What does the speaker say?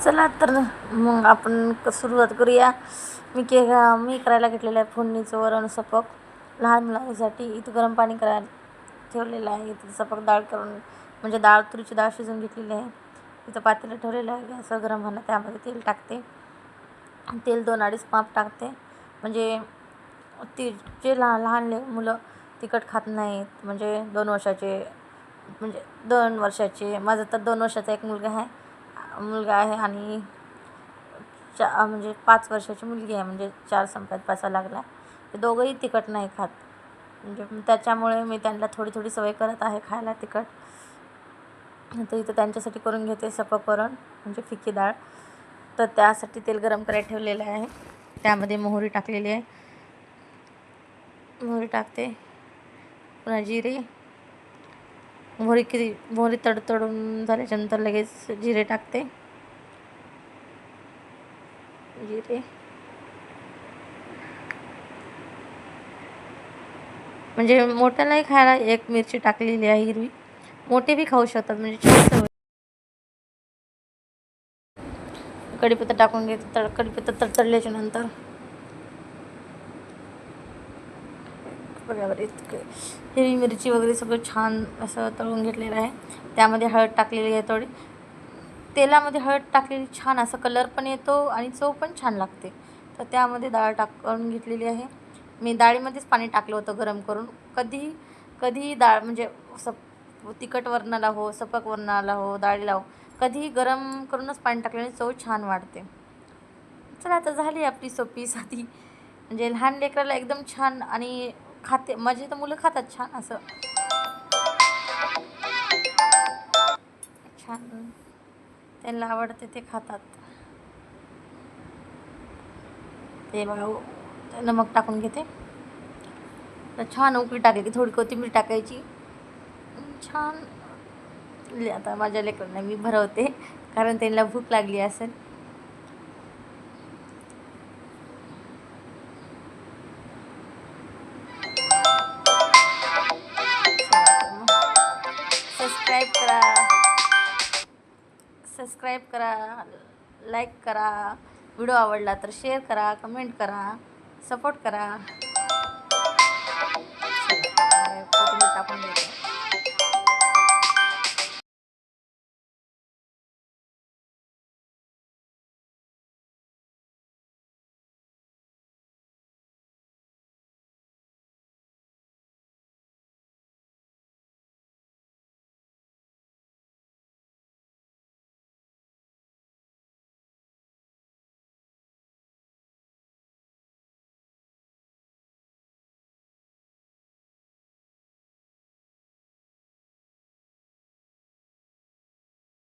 चला तर मग आपण क- सुरुवात करूया. मी के मी करायला घेतलेलं आहे फोडणीचं वरण सपक लहान मुलांसाठी इथं गरम पाणी करायला ठेवलेलं आहे. इथं सपक डाळ करून म्हणजे डाळ तुरीची डाळ शिजवून घेतलेली आहे. इथं पातेलं ठेवलेलं आहे. गॅसवर गरम होणं त्यामध्ये तेल टाकते. तेल दोन अडीच माप टाकते. म्हणजे ती जे लहान लहान मुलं तिखट खात नाहीत म्हणजे दोन वर्षाचे म्हणजे दोन वर्षाचे माझं तर दोन वर्षाचा एक मुलगा आहे. मुलगा आहे आणि चा म्हणजे पाच वर्षाची मुलगी आहे म्हणजे चार संपत पाचा लागला. ते दोघंही तिखट नाही खात. म्हणजे त्याच्यामुळे मी त्यांना थोडी थोडी सवय करत आहे खायला तिखट. तर इथं त्यांच्यासाठी करून घेते सपकवरण म्हणजे फिकी डाळ. तर त्यासाठी तेल गरम करायला ठेवलेलं आहे. त्यामध्ये मोहरी टाकलेली आहे. मोहरी टाकते. पुन्हा जिरे. मोहरी किती मोहरी तडतडून झाल्याच्यानंतर लगेच जिरे टाकते. जिरे. म्हणजे मोठ्यालाही खायला एक मिरची टाकलेली आहे हिरवी. मोठे बी खाऊ शकतात म्हणजे कढीपत्ता टाकून घेते तड कढीपत्ता तडतडल्याच्या नंतर बरोबर इतकं हिरवी मिरची वगैरे सगळं छान असं तळून घेतलेलं आहे. त्यामध्ये हळद टाकलेली आहे थोडी. तेलामध्ये हळद टाकलेली छान असं कलर पण येतो आणि चव पण छान लागते. तर त्यामध्ये डाळ टाकून घेतलेली आहे. मी डाळीमध्येच पाणी टाकलं होतं गरम करून. कधीही कधीही डाळ म्हणजे सप तिखट वरणाला हो सपक वरणाला हो डाळीला हो कधीही गरम करूनच पाणी टाकल्याने चव छान वाढते. चला आता झाली आपली सोपी साधी. म्हणजे लहान लेकराला एकदम छान आणि खाते माझी तर मुलं खातात छान असं. छान. त्यांना आवडते ते खातात. ते भाऊ नमक टाकून घेते. तर छान उकळी टाकायची थोडी कोथिंबीर टाकायची. छान. आता माझ्या लेकरांना मी भरवते कारण त्यांना भूक लागली असेल. सबस्क्राईब करा लाईक करा व्हिडिओ आवडला तर शेअर करा कमेंट करा सपोर्ट करा.